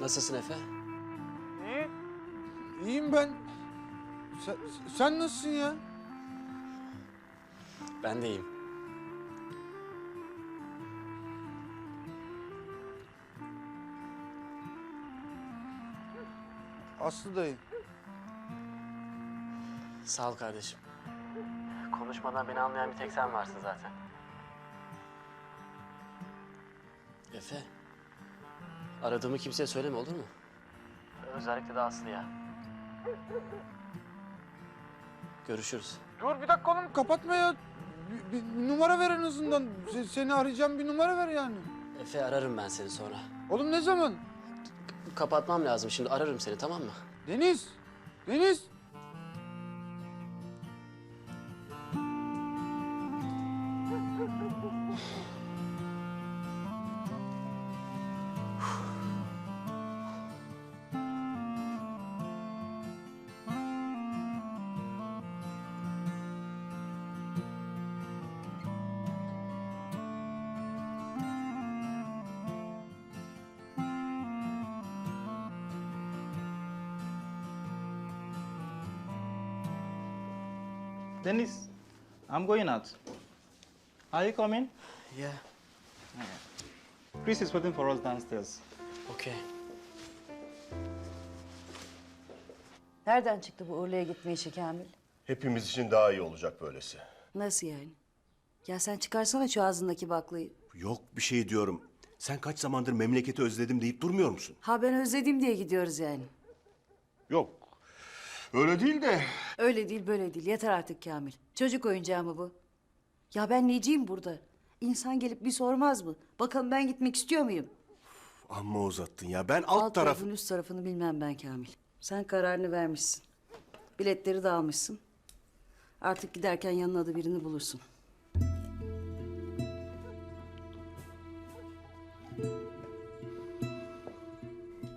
Nasılsın Efe? İyi. İyiyim ben. Sen, sen nasılsın ya? Ben de iyiyim. Aslı dayı. Sağ ol kardeşim. Konuşmadan beni anlayan bir tek sen varsın zaten. Efe. Aradığımı kimseye söyleme olur mu? Özellikle de Aslı'ya. Görüşürüz. Dur bir dakika oğlum kapatma ya. Bir, bir numara ver en azından. Se- Seni arayacağım bir numara ver yani. Efe ararım ben seni sonra. Oğlum ne zaman? Kapatmam lazım şimdi ararım seni tamam mı? Deniz. Deniz. Dennis, I'm going out. Are you coming? Yeah. Chris is waiting for us downstairs. Okay. Nereden çıktı bu Urla'ya gitme işi Kamil? Hepimiz için daha iyi olacak böylesi. Nasıl yani? Ya sen çıkarsana şu ağzındaki baklayı. Yok bir şey diyorum. Sen kaç zamandır memleketi özledim deyip durmuyor musun? Ha ben özledim diye gidiyoruz yani. Yok. Öyle değil de. Öyle değil böyle değil. Yeter artık Kamil. Çocuk oyuncağı mı bu? Ya ben neciyim burada? İnsan gelip bir sormaz mı? Bakalım ben gitmek istiyor muyum? Amma uzattın ya. Ben alt, Alt taraf... tarafın üst tarafını bilmem ben Kamil. Sen kararını vermişsin. Biletleri de almışsın. Artık giderken yanına da birini bulursun.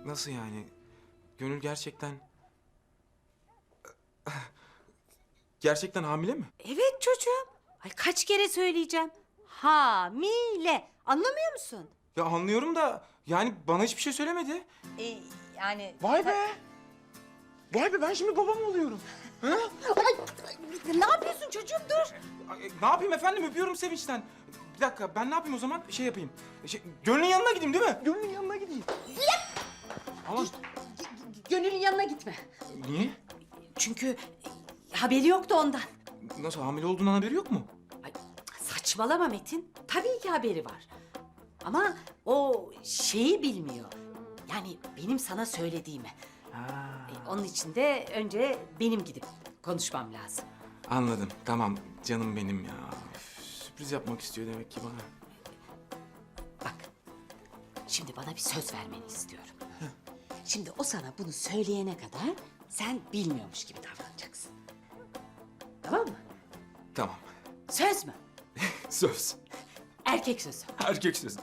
Nasıl yani? Gönül gerçekten... Gerçekten hamile mi? Evet çocuğum. Ay kaç kere söyleyeceğim. Hamile. Anlamıyor musun? Ya anlıyorum da yani bana hiçbir şey söylemedi. Ee, yani... Vay be! Vay be ben şimdi babam oluyorum. Ne yapıyorsun çocuğum dur. Ay, Ne yapayım efendim öpüyorum sevinçten. Bir dakika ben ne yapayım o zaman şey yapayım. Şey, Gönül'ün yanına gideyim değil mi? Gönül'ün yanına gideyim. Ama Gönül'ün yanına gitme. niye? Çünkü haberi yoktu ondan. Nasıl hamile olduğundan haberi yok mu? Ay, saçmalama Metin. Tabii ki haberi var. Ama o şeyi bilmiyor. Yani benim sana söylediğimi. E, onun için de önce benim gidip konuşmam lazım. Anladım tamam canım benim ya. Üf, sürpriz yapmak istiyor demek ki bana. Bak, şimdi bana bir söz vermeni istiyorum. Şimdi o sana bunu söyleyene kadar sen bilmiyormuş gibi davranacaksın. Tamam mı? Tamam Söz mü? söz. Erkek sözü. Erkek sözü.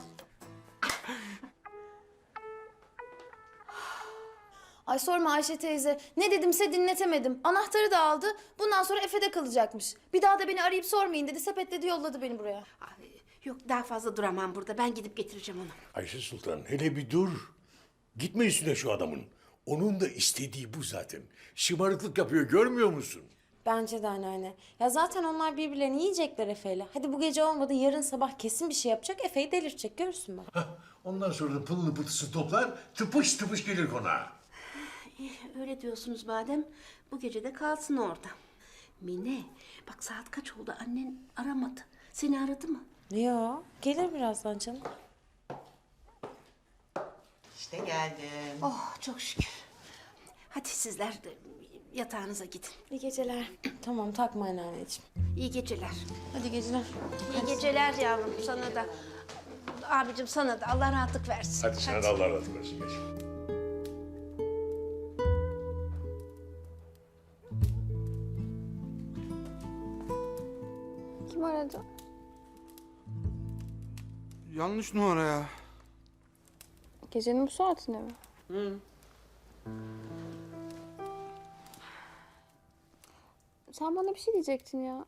Ay sorma Ayşe teyze. Ne dedimse dinletemedim. Anahtarı da aldı. Bundan sonra Efe'de kalacakmış. Bir daha da beni arayıp sormayın dedi. Sepetledi yolladı beni buraya. Ay, Yok daha fazla duramam burada. Ben gidip getireceğim onu. Ayşe Sultan hele bir dur. Gitme üstüne şu adamın. Onun da istediği bu zaten. Şımarıklık yapıyor görmüyor musun? Bence de anneanne. Ya zaten onlar birbirlerini yiyecekler Efe'yle. Hadi bu gece olmadı yarın sabah kesin bir şey yapacak. Efe'yi delirtecek görürsün bak. Hah, ondan sonra da pılını pıtısı toplar tıpış tıpış gelir konağa. Öyle diyorsunuz madem bu gece de kalsın orada. Mine bak saat kaç oldu annen aramadı. Seni aradı mı? Yo gelir birazdan canım. İşte geldim. Oh çok şükür. Hadi sizler de yatağınıza gidin. İyi geceler. tamam takma anneanneciğim. İyi geceler. Hadi geceler. İyi geceler yavrum sana da. Abicim sana da Allah rahatlık versin. Hadi sana da Allah razı versin. geç. Kim aradı? Yanlış numara ya. Gecenin bu saatinde mi? Sen bana bir şey diyecektin ya.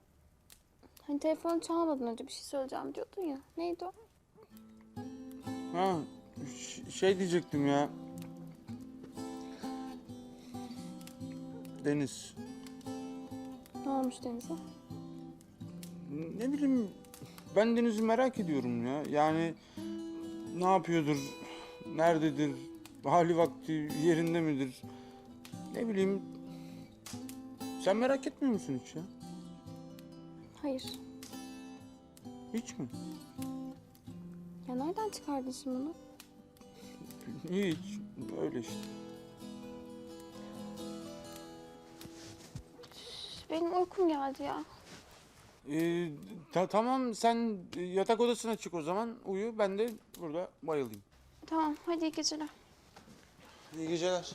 Hani telefonu çalmadan önce bir şey söyleyeceğim diyordun ya. Neydi o? Ha, şey diyecektim ya. Deniz. Ne olmuş Deniz'e? Ne bileyim ben Deniz'i merak ediyorum ya. Yani ne yapıyordur, nerededir, hali vakti yerinde midir? Ne bileyim sen merak etmiyor musun hiç ya? Hayır. Hiç mi? Ya nereden çıkardın şimdi bunu? Hiç. Öyle işte. Benim uykum geldi ya. Ee, ta- tamam sen yatak odasına çık o zaman uyu. Ben de burada bayılayım. Tamam hadi iyi geceler. İyi geceler.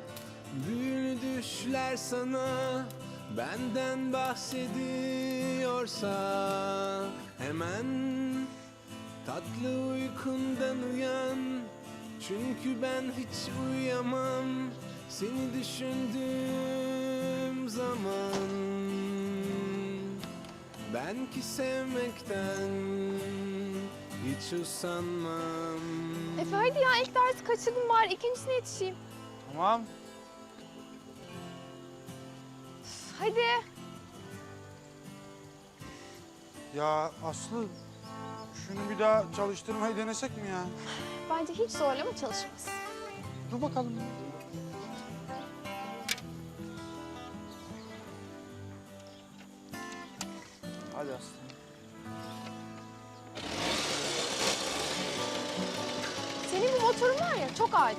düşler sana benden bahsediyorsa Hemen tatlı uykundan uyan Çünkü ben hiç uyuyamam seni düşündüğüm zaman Ben ki sevmekten hiç usanmam Efe hadi ya ilk dersi kaçırdım bari ikincisine yetişeyim. Tamam. Hadi. Ya Aslı şunu bir daha çalıştırmayı denesek mi ya? Bence hiç zorlama çalışmaz. Dur bakalım. Hadi Aslı. Senin bu motorun var ya çok adi.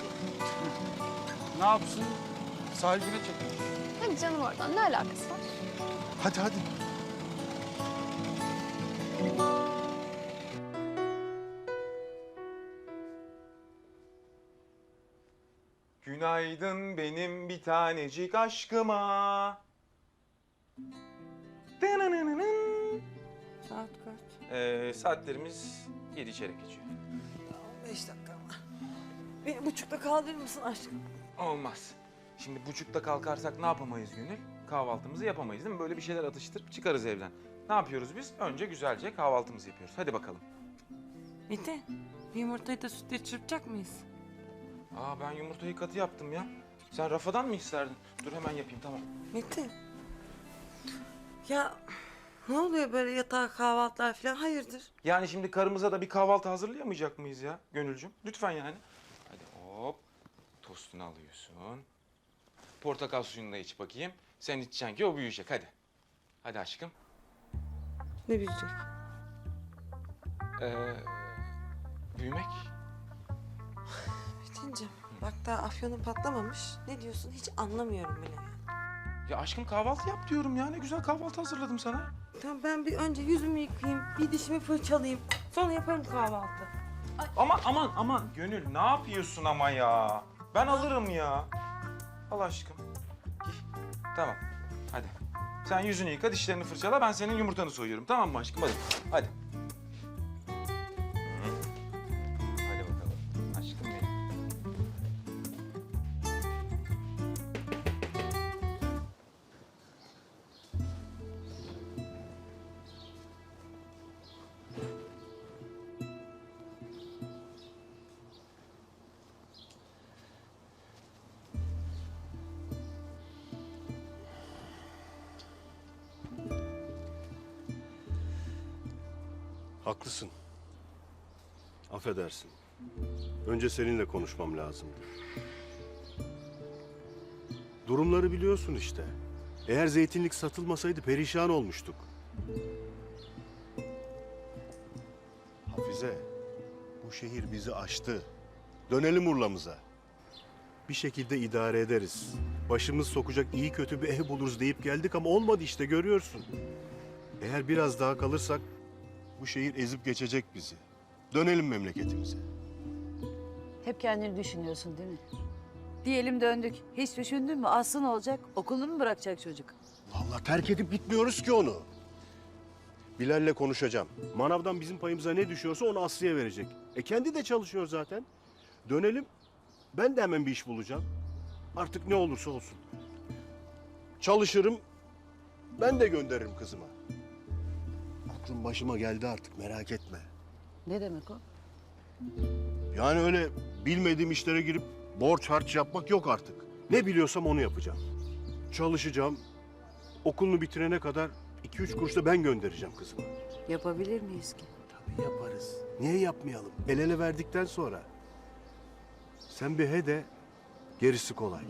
Ne yapsın? Sahibine çekin. Hadi canım oradan ne alakası var? Hadi hadi. Günaydın benim bir tanecik aşkıma. Dınınınının. Saat kaç? Ee, saatlerimiz yedi çeyrek geçiyor. Beş dakika var. Beni buçukta kaldırır mısın aşkım? Olmaz. Şimdi buçukta kalkarsak ne yapamayız Gönül? Kahvaltımızı yapamayız değil mi? Böyle bir şeyler atıştırıp çıkarız evden. Ne yapıyoruz biz? Önce güzelce kahvaltımızı yapıyoruz. Hadi bakalım. Metin, yumurtayı da sütle çırpacak mıyız? Aa ben yumurtayı katı yaptım ya. Sen rafadan mı isterdin? Dur hemen yapayım tamam. Metin. Ya ne oluyor böyle yatağa kahvaltılar falan hayırdır? Yani şimdi karımıza da bir kahvaltı hazırlayamayacak mıyız ya Gönülcüm? Lütfen yani. Hadi hop. Tostunu alıyorsun. Portakal suyunu da iç bakayım. Sen içeceksin ki o büyüyecek hadi. Hadi aşkım. Ne bilecek? Ee, büyümek. Metin'cim bak daha afyonun patlamamış. Ne diyorsun hiç anlamıyorum bile. Ya aşkım kahvaltı yap diyorum ya. Ne güzel kahvaltı hazırladım sana. Tamam ben bir önce yüzümü yıkayayım, bir dişimi fırçalayayım. Sonra yaparım kahvaltı. Aman aman aman. Gönül ne yapıyorsun ama ya? Ben alırım ya. Al aşkım. Giy. Tamam. Hadi. Sen yüzünü yıka, dişlerini fırçala. Ben senin yumurtanı soyuyorum. Tamam mı aşkım? Hadi. Hadi. Haklısın. Affedersin. Önce seninle konuşmam lazımdı. Durumları biliyorsun işte. Eğer zeytinlik satılmasaydı perişan olmuştuk. Hafize, bu şehir bizi aştı. Dönelim Urla'mıza. Bir şekilde idare ederiz. Başımız sokacak iyi kötü bir ev buluruz deyip geldik ama olmadı işte görüyorsun. Eğer biraz daha kalırsak bu şehir ezip geçecek bizi. Dönelim memleketimize. Hep kendini düşünüyorsun değil mi? Diyelim döndük. Hiç düşündün mü? Aslı ne olacak? Okulunu mu bırakacak çocuk? Vallahi terk edip gitmiyoruz ki onu. Bilal'le konuşacağım. Manavdan bizim payımıza ne düşüyorsa onu Aslı'ya verecek. E kendi de çalışıyor zaten. Dönelim. Ben de hemen bir iş bulacağım. Artık ne olursa olsun. Çalışırım. Ben de gönderirim kızıma. Aklım başıma geldi artık merak etme. Ne demek o? Yani öyle bilmediğim işlere girip borç harç yapmak yok artık. Ne biliyorsam onu yapacağım. Çalışacağım. Okulunu bitirene kadar iki üç kuruş da ben göndereceğim kızıma. Yapabilir miyiz ki? Tabii yaparız. Niye yapmayalım? El ele verdikten sonra. Sen bir he de gerisi kolay.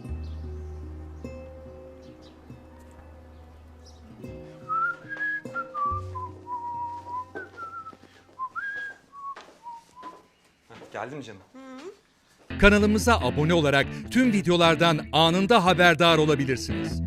Geldi mi canım? Kanalımıza abone olarak tüm videolardan anında haberdar olabilirsiniz.